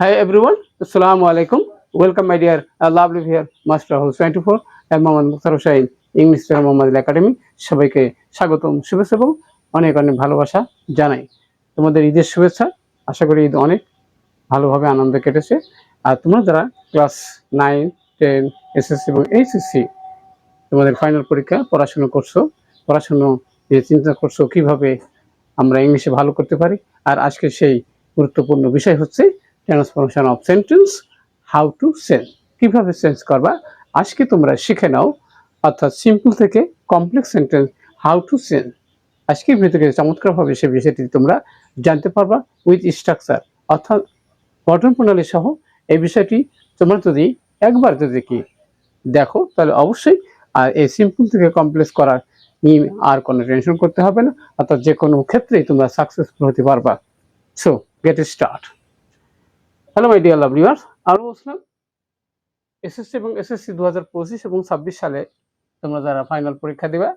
Hi everyone, Assalamu alaikum. Welcome my dear uh, lovely here Master House 24 and Mohammad Mukhtar Hussain English Mohammad academy সবাইকে স্বাগতম শুভেচ্ছা এবং অনেক অনেক ভালোবাসা জানাই। তোমাদের ঈদের শুভেচ্ছা। আশা করি ঈদ অনেক ভালোভাবে আনন্দ কেটেছে। আর তোমরা যারা ক্লাস নাইন টেন এসএসসি এবং এইচএসসি তোমাদের ফাইনাল পরীক্ষা পড়াশোনা করছ পড়াশোনা নিয়ে চিন্তা করছ কীভাবে আমরা ইংলিশে ভালো করতে পারি? আর আজকে সেই গুরুত্বপূর্ণ বিষয় হচ্ছে transformation of sentence, how to sense কীভাবে সেন্স করবা? আজকে তোমরা শিখে নাও, অর্থাৎ সিম্পল থেকে complex sentence, how to sense আজকে ভিতরে চমৎকারভাবে সে বিষয়টি তোমরা জানতে পারবা উইথ স্ট্রাকচার। অর্থাৎ গঠন প্রণালী সহ এই বিষয়টি তোমরা যদি একবার যদি কি দেখো, তাহলে অবশ্যই আর এই সিম্পল থেকে কমপ্লেক্স করার নিয়ে আর কোনো টেনশন করতে হবে না। অর্থাৎ যে কোনো ক্ষেত্রেই তোমরা সাকসেসফুল হতে পারবা। So get start hello my dear লাভলিভার্স আরও বলছিলাম এসএসসি এবং এসএসসি দু হাজার পঁচিশ এবং ছাব্বিশ সালে তোমরা যারা ফাইনাল পরীক্ষা দেবা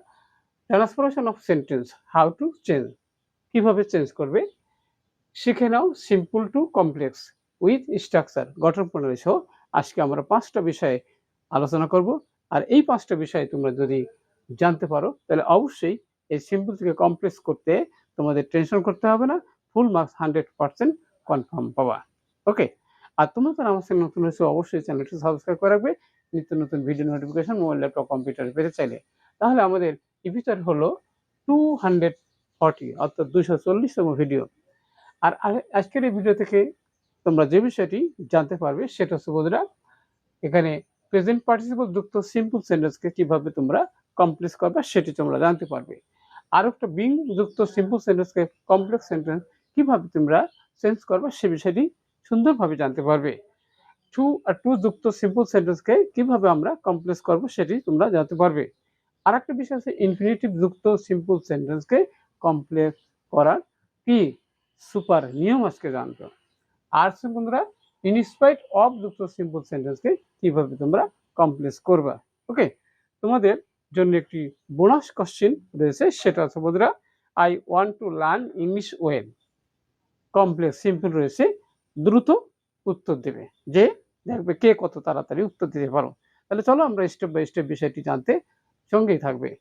transformation of sentence how to change কীভাবে চেঞ্জ করবে, শিখে নাও simple to complex with structure গঠন প্রণালী সহ আজকে আমরা পাঁচটা বিষয়ে আলোচনা করব। আর এই পাঁচটা বিষয়ে তোমরা যদি জানতে পারো, তাহলে অবশ্যই এই সিম্পল থেকে কমপ্লেক্স করতে তোমাদের টেনশন করতে হবে না full marks hundred percent confirm পাবা। ওকে আর তোমরা যারা আমার চ্যানেল নতুন হয়েছে, অবশ্যই চ্যানেলটি সাবস্ক্রাইব করে রাখবে। নিত্য নতুন ভিডিও নোটিফিকেশন মোবাইল ল্যাপটপ কম্পিউটারে পেতে চাইলে। তাহলে আমাদের ইপিচার হলো টু হান্ড্রেড ফর্টি অর্থাৎ দুশো চল্লিশতম ভিডিও আর আজকের এই ভিডিও থেকে তোমরা যে বিষয়টি জানতে পারবে, সেটা হচ্ছে বন্ধুরা, এখানে প্রেজেন্ট পার্টিসিপল যুক্ত সিম্পল সেন্টেন্সকে কীভাবে তোমরা কমপ্লেক্স করবে, সেটি তোমরা জানতে পারবে। আর একটা বিং যুক্ত সিম্পল সেন্টেন্সকে কমপ্লেক্স সেন্টেন্স কীভাবে তোমরা চেঞ্জ করবে, সে বিষয়টি সুন্দরভাবে জানতে পারবে। টু আর টু যুক্ত সিম্পল সেন্টেন্সকে কীভাবে আমরা কমপ্লেক্স করব সেটি তোমরা জানতে পারবে। আর একটা বিষয় আছে ইনফিনিটিভ যুক্ত সিম্পল সেন্টেন্সকে কমপ্লেক্স করার কি সুপার নিয়ম আজকে জানতো আর বন্ধুরা ইনস্পাইট অফ যুক্ত সিম্পল সেন্টেন্সকে কীভাবে তোমরা কমপ্লেক্স করবা? ওকে তোমাদের জন্য একটি বোনাস কোশ্চেন রয়েছে, সেটা হচ্ছে বন্ধুরা I want to learn English well complex simple রয়েছে। দ্রুত উত্তর দেবে। যে দেখবে কে কত তাড়াতাড়ি উত্তর দিতে পারো। তাহলে চলো আমরা স্টেপ বাই স্টেপ বিষয়টি জানতে সঙ্গেই থাকবে।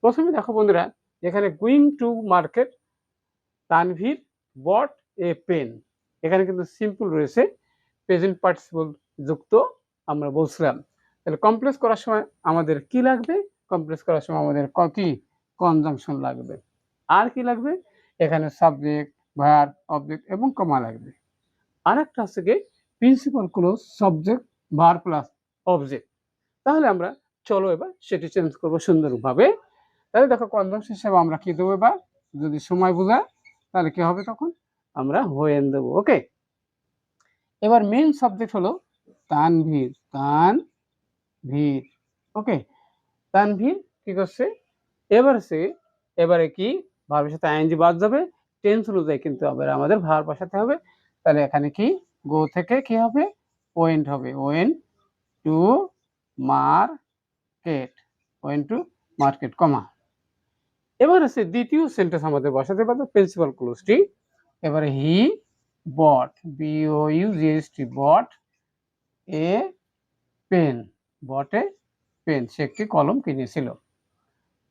প্রথমে দেখো বন্ধুরা, এখানে going to market Tanvir bought a pen এখানে কিন্তু সিম্পল রয়েছে। প্রেজেন্ট পার্টিসিপল যুক্ত আমরা বলছিলাম। তাহলে কমপ্লেক্স করার সময় আমাদের কি লাগবে? কমপ্লেক্স করার সময় আমাদের ক- কনজাংশন লাগবে। আর কি লাগবে? এখানে সাবজেক্ট ভার অবজেক্ট এবং কমা লাগবে। আর একটা হচ্ছে কি? Principal clause subject verb plus object তাহলে আমরা চলো এবার সেটি চেঞ্জ করব সুন্দরভাবে। তাহলে দেখো কনজাংশন হিসেবে আমরা কি দেবো এবার? যদি সময় বোঝায়, তাহলে কি হবে তখন? আমরা হোয়েন দেবো ওকে এবার মেন সাবজেক্ট হলো তানভীর। তান ভীর ওকে তানভীর কি করছে? এবার সে, এবারে কি? ভাবের সাথে আইনজি বাদ যাবে টেন্স অনুযায়ী কিন্তু আমাদের ভার বসাতে হবে। তাহলে এখানে কি? গো থেকে কি হবে? ওয়েন্ট হবে। Went to market went to market comma এবার আছে দ্বিতীয় সেন্টেন্স আমাদের বসাতে পারবে প্রিন্সিপাল ক্লোজটি এবারে he bought B O U GST bought a pen বটে পেন সে একটি কলম কিনেছিল।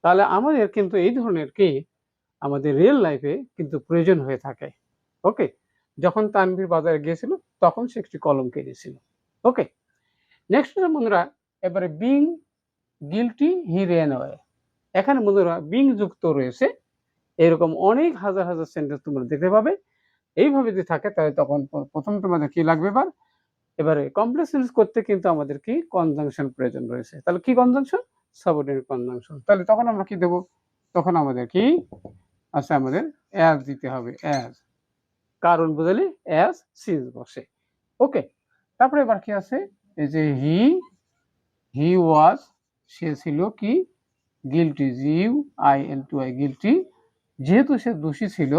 তাহলে আমাদের কিন্তু এই ধরনের কি? আমাদের রিয়েল লাইফে কিন্তু প্রয়োজন হয়ে থাকে। ওকে যখন তানভীর বাজারে গিয়েছিল, তখন সে একটি কলম কিনেছিল ওকে নেক্সট বন্ধুরা, এবারে বিং গিলটি হি ওয়ে এখানে বন্ধুরা বিং যুক্ত রয়েছে, এরকম অনেক হাজার হাজার সেন্টেন্স তোমরা দেখতে পাবে। এইভাবে যদি থাকে, তাহলে তখন প্রথম তোমাদের কি লাগবে এবার? এবারে কমপ্লেক্স সেন্টেন্স করতে কিন্তু আমাদের কি? কনজাংশন প্রয়োজন রয়েছে। তাহলে কি কনজাংশন সাবঅর্ডিনেট কনজাংশন তাহলে তখন আমরা কি দেব? তখন আমাদের কি? আচ্ছা আমাদের অ্যাজ দিতে হবে অ্যাজ কারণ বুঝালে অ্যাজ সিজ বসে। ওকে তারপরে এবার কি আছে? এই যে হি হি ওয়াজ সে ছিল কি? Guilty G U I L T I guilty যেহেতু সে দোষী ছিল,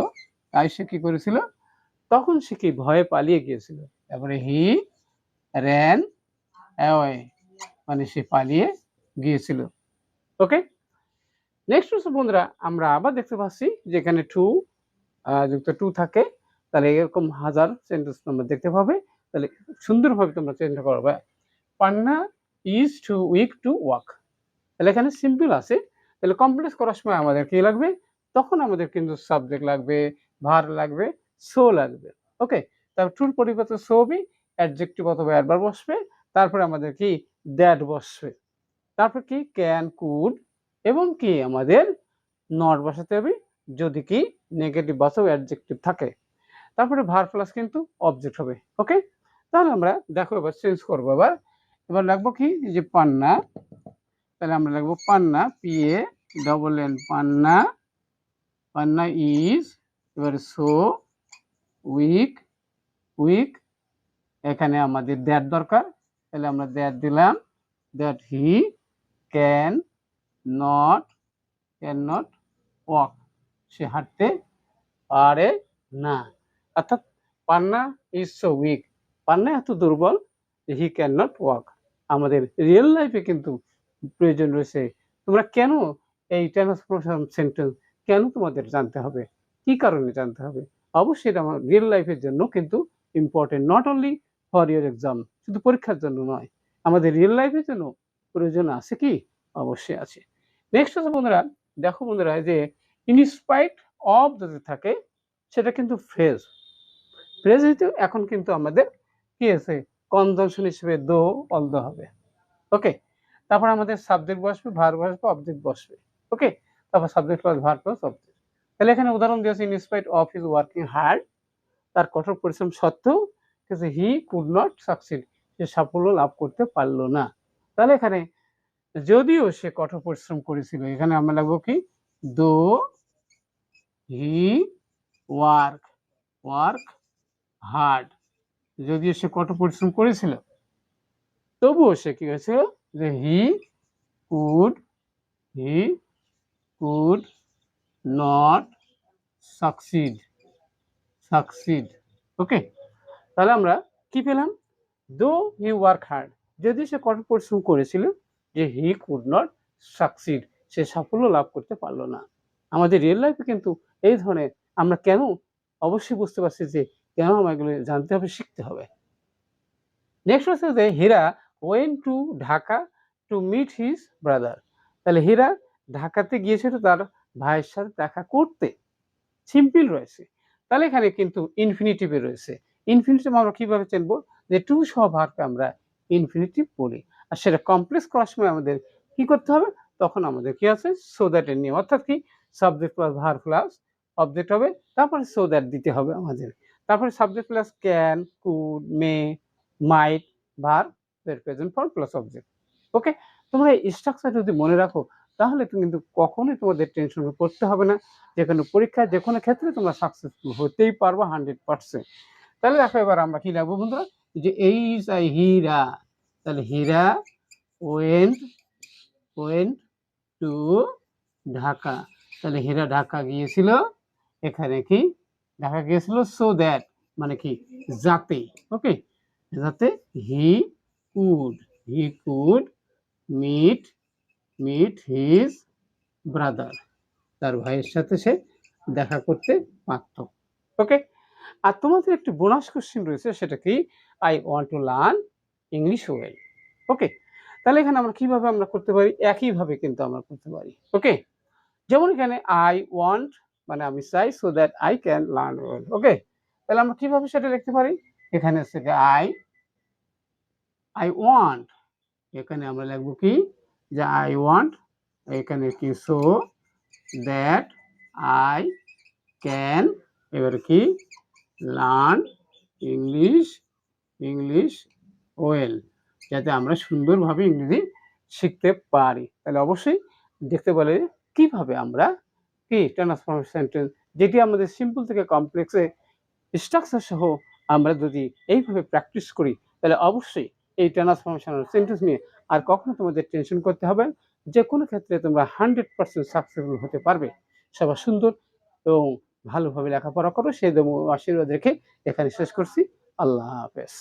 তাই সে কি করেছিল? তখন সে কি ভয়ে পালিয়ে গিয়েছিল। তারপরে হি র্যান মানে সে পালিয়ে গিয়েছিল। ওকে নেক্সট বন্ধুরা, আমরা আবার দেখতে পাচ্ছি যেখানে টু যুক্ত টু থাকে। তাহলে এরকম হাজার সেন্টেন্স তোমরা দেখতে পাবে। তাহলে সুন্দরভাবে তোমরা চেঞ্জ করবে Panna is too weak to walk তাহলে এখানে সিম্পল আছে। তাহলে কমপ্লেক্স করার সময় আমাদের কি লাগবে? তখন আমাদের কিন্তু সাবজেক্ট লাগবে ভার লাগবে সো লাগবে। ওকে তারপর টুর পরিবর্তে সো বি অ্যাডজেক্টিভ অথবা অ্যাডভার বসবে। তারপরে আমাদের কি? দ্যাট বসবে। তারপর কি? ক্যান কুড এবং কি? আমাদের নট বসাতে হবে। যদি কি? নেগেটিভ বসাও অ্যাডজেক্টিভ থাকে। তারপরে ভার প্লাস কিন্তু অবজেক্ট হবে ওকে তাহলে আমরা দেখো এবার চেঞ্জ করব এবার। এবার লাগবো কি? যে পান্না, তাহলে আমরা লাগবো Panna P A double N Panna. Panna is এবার সো উইক উইক এখানে আমাদের দ্যাট দরকার। তাহলে আমরা দ্যাট দিলাম that he can not can not walk সে হাঁটতে পারে না। অর্থাৎ Panna is so weak Panna এত দুর্বল হি ক্যান নট ওয়াক আমাদের রিয়েল লাইফে কিন্তু প্রয়োজন রয়েছে। তোমরা কেন এই ট্রান্সফরমেশন সেন্টেন্স কেন তোমাদের জানতে হবে? কি কারণে জানতে হবে? অবশ্যই এটা আমার রিয়েল লাইফের জন্য কিন্তু important not only for your exam শুধু পরীক্ষার জন্য নয়। আমাদের রিয়েল লাইফের জন্য প্রয়োজন আছে কি? অবশ্যই আছে। নেক্সট আছে বন্ধুরা, দেখো বন্ধুরা, যে ইনস্পাইট অফ যদি থাকে, সেটা কিন্তু ফ্রেজ হইতে এখন কিন্তু আমাদের কি আছে? কনজাংশন হিসেবে দো, অল দো হবে। ওকে তারপর আমাদের সাবজেক্ট বসবে ভার বসবে অবজেক্ট বসবে। ওকে তারপর subject plus verb plus object তাহলে এখানে উদাহরণ দিয়েছে in spite of is working hard তার কঠোর পরিশ্রম সত্ত্বেও কিন্তু হি কুড নট সাকসিড সে সাফল্য লাভ করতে পারল না। তাহলে এখানে যদিও সে কঠোর পরিশ্রম করেছিল, এখানে আমরা লাগবো কি? দো হি ওয়ার্ক ওয়ার্ক হার্ড যদিও সে কঠোর পরিশ্রম করেছিল, তবুও সে কি হয়েছিল যে he could he could not succeed succeed. Okay? তাহলে আমরা কি পেলাম? দো হি ওয়ার্ক হার্ড যদি সে কঠোর পরিশ্রম করেছিল যে হি কুড নট সাকসিড, সে সাফল্য লাভ করতে পারল না। আমাদের রিয়েল লাইফে কিন্তু এই ধরনের আমরা কেন অবশ্যই বুঝতে পারছি যে কেন এগুলো জানতে হবে, শিখতে হবে? নেক্সট হচ্ছে যে Hira went to Dhaka to meet his brother Hira হীরা ঢাকাতে গিয়েছিল তার ভাইয়ের সাথে দেখা করতে। সিম্পল রয়েছে। তাহলে এখানে কিন্তু ইনফিনিটিভে রয়েছে। ইনফিনিটিভ আমরা কীভাবে চিনবো? যে টু সহ ভারকে আমরা ইনফিনিটিভ বলি। আর সেটা কমপ্লেক্স করার সময় আমাদের কি করতে হবে? তখন আমাদের কি আছে? সো দ্যাট এর নিয়ম। অর্থাৎ কি? Subject plus verb plus object হবে। তারপরে সো দ্যাট দিতে হবে আমাদের। তারপরে subject plus can could may might verb এর present form plus object okay তোমরা এই স্ট্রাকচার যদি মনে রাখো, তাহলে তুমি কিন্তু কখনোই তোমাদের টেনশন করতে হবে না। যে কোনো পরীক্ষা যে কোনো ক্ষেত্রে তোমরা সাকসেসফুল হতেই পারব হান্ড্রেড পার্সেন্ট তাহলে দেখো এবার আমরা কি লাগবো বন্ধুরা? যে আই হীরা তাহলে Hira went went to Dhaka. তাহলে হীরা ঢাকা গিয়েছিল। এখানে কি? ঢাকা গিয়েছিল সো দ্যাট মানে কি? যাতে ওকে যাতে he could he could meet meet his brother তার ভাইয়ের সাথে সে দেখা করতে পারত ওকে আর তোমাদের একটি বোনাস কোশ্চেন রয়েছে, সেটা কি? I want to learn English well okay তাহলে এখানে আমরা কীভাবে আমরা করতে পারি? একইভাবে কিন্তু আমরা করতে পারি ওকে যেমন এখানে আই ওয়ান্ট মানে আমি চাই so that I can learn well okay তাহলে আমরা কীভাবে সেটা লিখতে পারি? এখানে হচ্ছে আই আই ওয়ান্ট এখানে আমরা লিখব কি? যে আই ওয়ান্ট এখানে কি? সো দ্যাট আই ক্যান এবার কি? লার্ন ইংলিশ ইংলিশ ওয়েল যাতে আমরা সুন্দরভাবে ইংরেজি শিখতে পারি। তাহলে অবশ্যই দেখতে বলে কীভাবে আমরা কি ট্রান্সফরমেশন সেন্টেন্স যেটি আমাদের সিম্পল থেকে কমপ্লেক্সে স্ট্রাকচার সহ আমরা যদি এইভাবে প্র্যাকটিস করি, তাহলে অবশ্যই এই ট্রান্সফরমেশন সেন্টেন্স নিয়ে আর কখনো তোমাদের টেনশন করতে হবে যে কোনো ক্ষেত্রে তোমরা হান্ড্রেড পার্সেন্ট সাকসেসফুল হতে পারবে। সবার সুন্দর এবং ভালোভাবে লেখাপড়া করো, সেই আশীর্বাদ রেখে এখানে শেষ করছি। আল্লাহ হাফেজ।